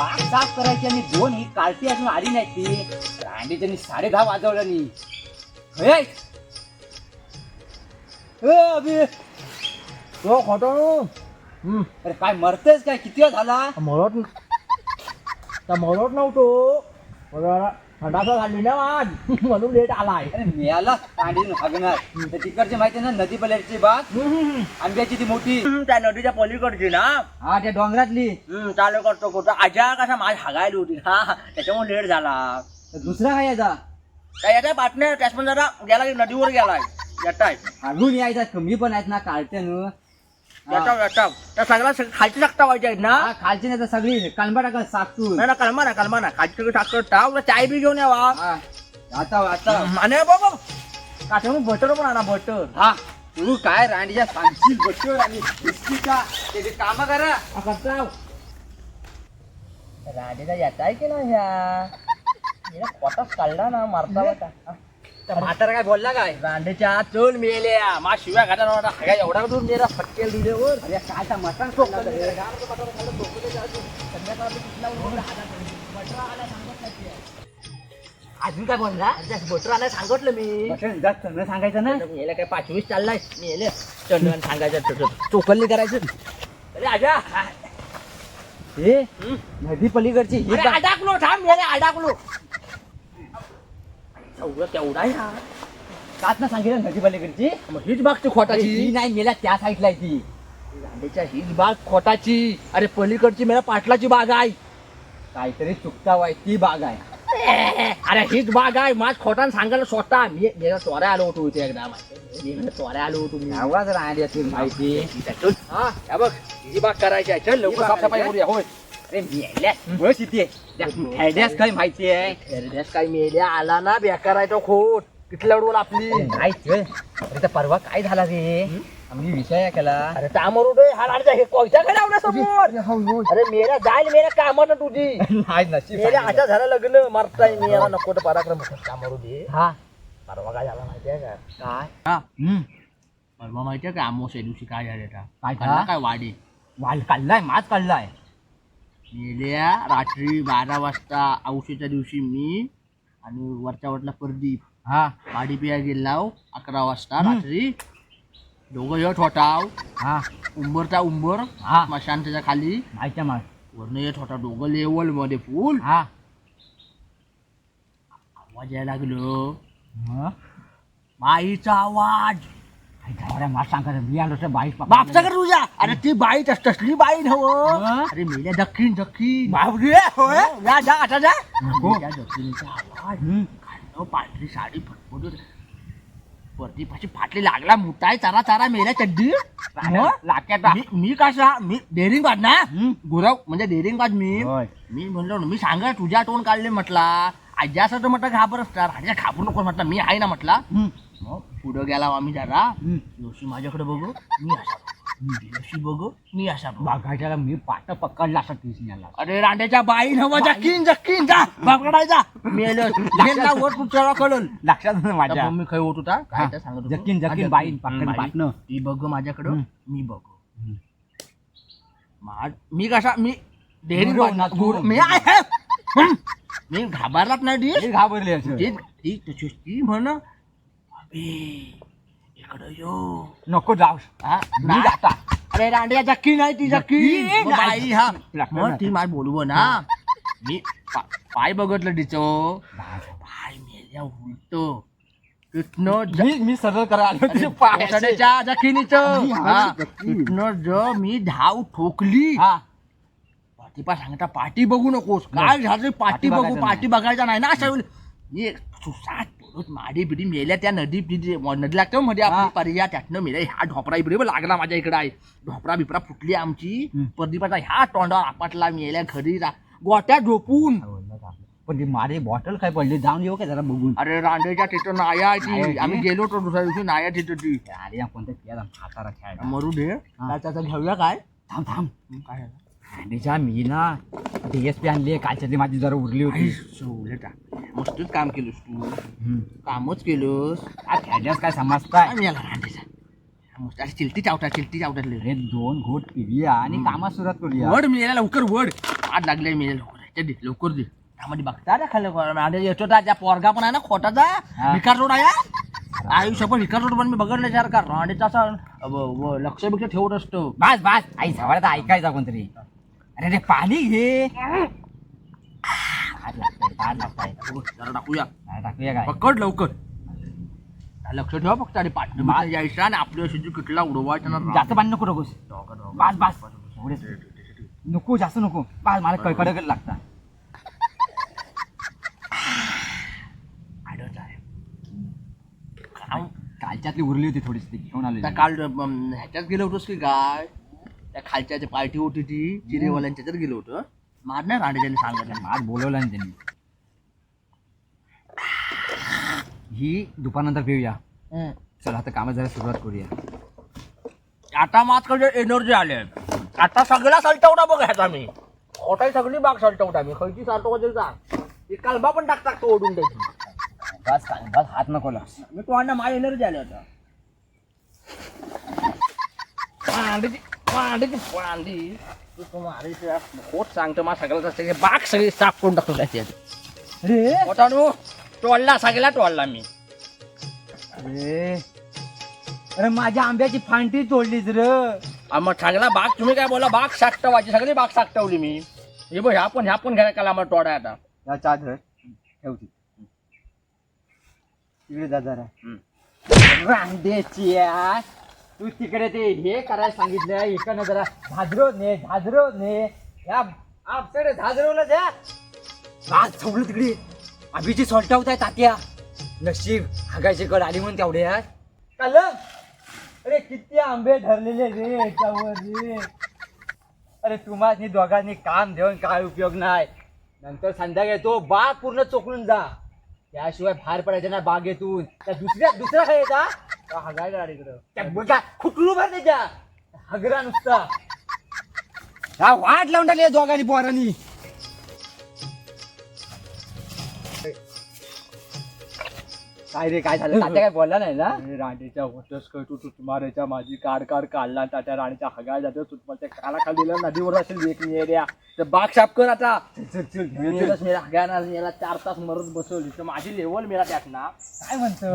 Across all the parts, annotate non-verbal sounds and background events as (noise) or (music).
बाग साफ करायची आणि दोन ही कालती अजून आली नाही ती. रांडीच्यानी साडे दहा वाजवलं नी होय? तो खोटो. हम्म. अरे काय मरतेस काय? किती वेळ झाला? मरत तर मरत नव्हतो. थंडाचा झाली ना आज. (laughs) म्हणून लेट आलाय. मिळाला रांडीतून हागणार तर तिकडची माहिती ना नदी पल्याची बाग? आंब्याची ती मोठी. त्या नदीच्या पलीकडची ना? हा त्या डोंगरातली. चालू करतो कुठं आजा कसा माझ हागायला होती. हा त्याच्यामुळे लेट झाला. दुसरा काय याचा? काय याचा? पार्टनर त्याच पण जरा गेला नदीवर गेलाय. येताय. हागून यायचा कमी पण आहेत ना कालत्यानं येता येता त्या सगळ्या सग- खालची टाकता आहेत ना? हा, खालची नाही तर सगळी कालबा टाका नाही ना कलमा ना कलमा ना खालची सगळी टाकत टाक चाय बी घेऊन यावा. हा, आता आता. आणि बघ काठ्यावरून बटर पण आणा बटर हा. तू काय रांडीच्या सांगशील बच्चो आणि बिस्किटा ते काम करा. राधेचा की नाही ह्या? (laughs) हिला पोटात काढला ना मारता होता म्हातारा काय बोलला काय? रांडेच्या चल मिळेल्या मा शिव्या घाटा नव्हता. एवढा दूर मेरा फटकेल दिल्यावर अरे काय मटण अजून काय बोलला? बटर आणायला सांगितलं मी. जास्त न सांगायचं ना? याला काय पाचवीस चाललाय. मी याले चंदन सांगायचं चोकल्ली करायचं. अरे आजा. हे? नदी पलीकडची. अडकलो थांब. याले अडकलो. एवढं तेवढा आहे हा. कात ना सांगितलं नदी पलीकडची मग हीच अरे, ही खोटाची. नाही मेला त्या साईडला आहे ती. रांडेच्या हीच बाग खोटाची. अरे पलीकडची मेरा पाटलाची बाग आहे. काहीतरी चुकता वाय ती बाग आहे. अरे हीच बाग आहे. माझ खोटान सांगायला स्वतः. मी मी चोऱ्या आलो होतो इथे एकदा. माहिती मी चोऱ्या आलो होतो मी. आवाज राहण्याची माहिती. चल हा या बघ. ही बाग करायची आहे. चल लवकर साफसफाई करूया. होय. अरे मेल्या बस इथे ऍड्रेस काय माहिती आहे? हेरड्यास काय मेल्या आला ना बेकार आहे तो खोट. किती लढवल आपली. ते. अरे तर परवा काय झाला रे? आम्ही विषय केला अरे त्यामरू दे हा लाडचा हे कोयता समोर? अरे मेरा जाईल मेरा कामात तुझी. नाही नशीब मेऱ्या आता झालं लग्न मारताय मी याला नको तर पराक्रम कामारू दे हा. परवा काय झाला माहितीये का? काय? हम्म. परवा माहितीये का अमोस दिवशी काय झालं का काय काढला? काय वाडी? वाल काढलाय माच काढलाय. गेल्या रात्री बारा वाजता औशीच्या दिवशी मी आणि वरच्या वरला प्रदीप हा वाडी पिया गेलाव अकरा वाजता रात्री. दोघं येत होताव हा. उंबरचा उंबर हा. स्मशानच्या खाली. माहिती माल. वरनं येत होता दोघं लेवलमध्ये फुल. हा. आवाज यायला लागलो. मग? बाईचा आवाज. काय झालं मला सांगा मी आलो तर बाईक बापचा कर तुझ्या! अरे ती बाई तस- तसली बाई नव हा? अरे मेल्या दक्षिण दक्षिण बापरे होय? या जा आता जा. नको. मेल्या दक्षिणीचा आवाज. हम्म. खाल्लं पांढरी साडी वरती पाशी फाटली लागला मुताय चारा चारा मेल्या चड्डी. लाक्यात मी मी कसा? मी डेअरिंग बाज ना. गुरव म्हणजे डेअरिंग बाज मी. होय. मी म्हणलो ना, मी सांगा तुझ्या टोन काढले म्हटला. आजी असं तर म्हटलं घाबर असतात राजा घाबरू नको म्हटलं मी आहे ना म्हटला. पुढं गेला आम्ही जरा. जोशी माझ्याकडे बघू मी असा. जोशी बघू मी असा बघू. बघायच्याला मी पाट पकडला असं कृष्णाला अरे रांड्याच्या बाई नव जकीन जकीन जा बापकडायचा मेलं मेला वर तुझ्या कळल लक्षात माझ्या मी खाई होत होता काय हा. ते सांगत होतो? जकीन, जकीन, हा, बाईन, हम्म. पाटणं. ती बघ माझ्याकडं. मी बघ हम्म. मा- मी कसा मी ना तू. मी आहे हम्म. मी घाबरलाच नाही ती घाबरले असं ती ती ती म्हण इकडं यो. नको जाऊ. हा, मी नाही. जाता. अरे रांड्या जक्की नाही ती जक्की जक्की मग बाई हा. लागतं मग ना. ती मला बोलव ना. मी पा- पाय बघितलं तिचं. पाय मेल्या उलट. तिथनं ज- मी मी सरळ करा आलो अरे, तुझे पाय असे. जखीनीच. जखी. तिथनं ज मी धाव ठोकली. हा. पाठी सांगता पाठी बघू नकोस. काय झालं? पाठी पाठी बघू बघायचं पाठी बघायचा नाही ना? अशा वेळी. मी सुसाट माडी बिडी मेल्या त्या नदी बिडी. नदी लागते मध्ये. आपली पर्या त्यातनं मेल्या. ह्या ढोपरा बिडी लागला माझ्या इकडे आहे. ढोपरा बिपरा फुटली आमची. प्रदीपाचा ह्या तोंडावर आपटला मेल्या घरी रा- गोट्या झोपून. पण ती माझी बॉटल काय पडली? जाऊन येऊ का जरा बघून? अरे रांडेच्या तिथं नाया ती? आम्ही गेलो होतो दुसऱ्या दिवशी नाया तिथं ती. अरे आपण म्हातारा खेळायला. मरू दे. काय त्याचं घेऊया काय? थांब थांब. काय झालं? आणि मी ना डीएसपी आणली कालच्या माझी जरा उरली होती. मस्तच काम केलंस तू. कामच केलंस? खेळण्यास काय याला रांडेचा मस्त चिलटी चावटा चिलटी चावटातले. अरे दोन घोट पिऊया आणि कामात सुरुवात करूया. वड मी याला लवकर वड. आठ लागले मी लवकर. दे लवकर दे. त्यामध्ये बघता ना खाल्लं याच्या त्या पोरगा पण आहे ना खोटाचा. विकार रोड आहे आयुष्य पण विकार रोड पण मी बघितलं चार का रांडेचा असा लक्ष बिक्ष ठेवत असतो. बस बस. आई सवार ऐकायचा कोणतरी. अरे रे पाणी घे. हात लागतंय, हात लागतंय. बघ, जरा टाकूया टाकूया काय पकड लवकर. लक्ष ठेवा फक्त आणि पाठ यायचा आणि आपल्या अशी किटला उडवायचा ना जास्त पाणी नको नकोस बस बस. एवढेच नको जास्त नको. बस मला कडकडक लागता. कालच्यातली उरली होती थोडीशी ती घेऊन आली काल ह्याच्यात गेलो होतोस की काय? त्या खालच्या पार्टी होती ती चिरेवाल्यांच्या त्याच्यात गेलो होतो. मार नाही रांडेच्याने सांगितलं आज बोलवलं ना त्यांनी. ही दुपारनंतर पिऊया. चल आता कामात जरा सुरुवात करूया. आता मात्र एनर्जी आले आता सगळा सलटवटा बघ ह्याचा मी. खोटाई सगळी बाग सलटवटा मी खयची सारतो म्हणजे जा ती कालबा पण टाक टाकतो ओढून द्यायची. बस काय बस हात नको लावस. मी तो अण्णा माझी एनर्जी आली होता पांडीची पांडीची पांडी? तू तो मारी खोट सांगतो मला सगळ्याच असते बाग सगळी साफ करून टाकतो त्याच्यात रे? खोटानो टोळला सगळ्या टोळला मी. अरे. अरे माझ्या आंब्याची फांटी तोडलीच र. मग सगळा बाग तुम्ही काय बोला बाग साकटवायची सगळी बाग साकटवली मी. हे बघ ह्या पण ह्या पण घ्यायला काला मला टोडा आता. या चादर ठेवती तिकडे जा जरा. हम्म. तू तिकडे ते हे करायला सांगितलं इकडनं जरा झाजरो ने झाजरो ने. या आपल्याकडे झाजरवलं द्या आज सगळं तिकडे. अभिची सोलटावत आहे तात्या. नशीब हागायचे कड आली म्हणून तेवढे यार. काल अरे किती आंबे धरलेले रे याच्यावर रे अरे तुम्हाला दोघांनी काम देऊन काय उपयोग नाही. नंतर संध्याकाळी तो बाग पूर्ण चोकळून जा. त्याशिवाय बाहेर पडायचं ना बागेतून. त्या दुसऱ्या दुसरा काय येता हगाय गाडीकडं त्या बघा खुटलू भर त्याच्या. हगरा नुसता. हा वाट लावून टाकली या दोघांनी पोरांनी. काय रे काय झालं? तात्या काय बोलला नाही ना? राणीच्या होतस काय तू तुटमाऱ्याच्या माझी कार कार काढला आणि त्या राणीच्या हगाय जातो. तुटमाच्या काला खाली दिला नदीवर असेल एक नेऱ्या तर बाग साफ कर आता. मेला मेला चार तास मरत बसवली. तर माझी लेवल मेला त्यात ना. काय म्हणतो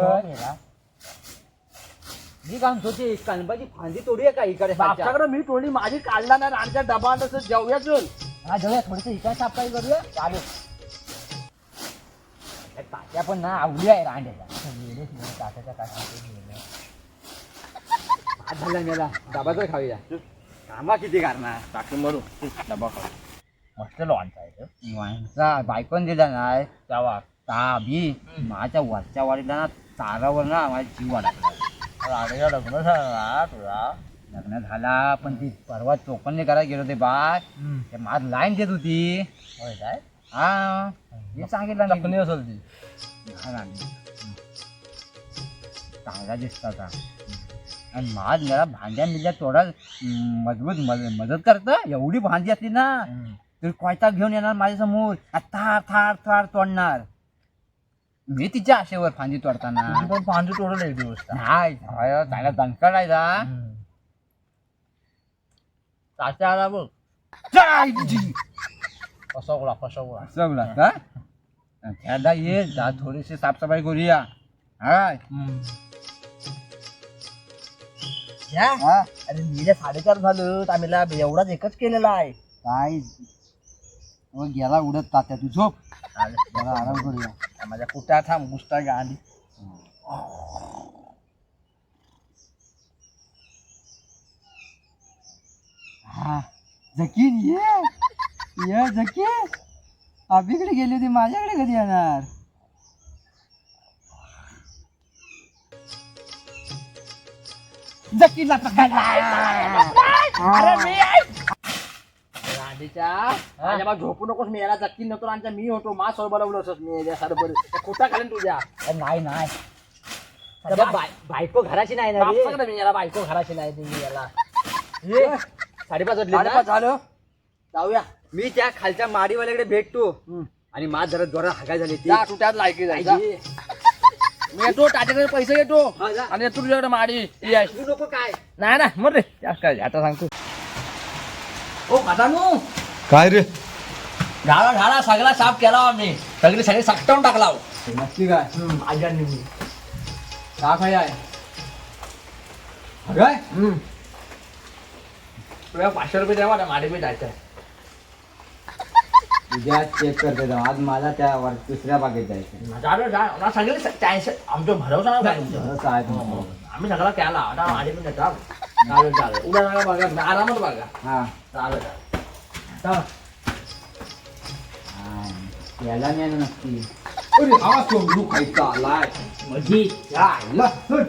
मी काय म्हणतो ते कणबाची फांदी तोडूया का इकडे? बापच्याकडे मी टोळी माझी काढला ना राणच्या डबा तसं जेवूया चल. हा जाऊया थोडस इकडे साफसफाई करूया. चालेल. त्या तात्या पण ना आवडी आहे रांड्याच्या नाही तात्याच्या भात झाला मेला. डबा तर खाऊया. कामा किती करणार? टाकी मरू डबा खाऊ. मस्त लॉन्च आहे रे. बायकोन दिला नाही तेव्हा ताबी. माझ्या वरच्या वाडीला ना चारावर ना माझा जीव वाढला राणीचं लग्न झालं ना तुझा लग्न झाला पण ती परवा चोपन्ने करायला गेलो ते बाय ते माझ लाईन देत होती. होय काय हा मी सांगितलं ना लग्न असेल ती हा ना. चांगला दिसता का आणि माझ जरा भांड्या मिल्या थोडा मजबूत मज- मदत करत. एवढी भांडी असली ना तर कोयता घेऊन येणार माझ्यासमोर थार थार थार तोडणार. मी तिच्या आशेवर फांदी तोडताना. पण पांजू तोडलं एक दिवस नाही अय, चांगला दणकडायचा तात्या आला बघ. फसवला फसवला. सगळं का? त्याला ये जा थोडीशी साफसफाई करूया. हाय. हा. अरे मीले साडेचार झालं आम्हीला एवढाच एकच केलेला आहे. काय? मग गेला उडत तात्या तू झोप. जरा आराम करूया. माझ्या कुठ्या थांब गुस्ता गांडी हा जकीन ये. ये जकीन. अभिकडे गेली होती माझ्याकडे कधी येणार? जकीनला पकडला. अरे मी गांडीच्या माझ्या झोपू नकोस मी याला जक्की नव्हतो आणि मी होतो. मा सोबत बोलवलं होतंस मी याच्या सरबर खोटा खालीन तुझ्या. नाही नाही. सध्या बाय- बायको घराची नाही ना रे. बापसाकडे मी याला बायको घराची नाही ती याला. ये, साडेपाच वाजले ना? साडेपाच झालं. जाऊया. मी त्या खालच्या माडीवाल्याकडे भेटतो. आणि माझ जरा जोरा हागाय झाली ती जा तू त्यात लायकी जायचा आई, मी येतो टाट्याकडे पैसे येतो हा, जा. आणि तुझ्याकडे माडी तू नको काय. नाही ना मग रे. त्यात काय आता सांगतो. ओ मातानू. काय रे? झाला झाला सगळा साफ केला आम्ही. सगळी सगळी सटवून टाकला हो. नक्की काय? आज्यांनी मी. का काय आहे. काय तुला पाचशे रुपये द्यावा ना माझे बी जायचं आहे उद्या चेक करते जाऊ आज मला त्या वर दुसऱ्या बागेत जायचं झालं जा सगळे आमचं भरवसा नाही काय तुमचं? खरंच आहे तुमचं. आम्ही सगळा केला. आता माझे पण येतात चालेल चालेल उद्या नका बघा आरामात बघा हा चालेल चालेल. याला नाही नक्की अरे हा सोडू खायचा आलाय यायला. हट.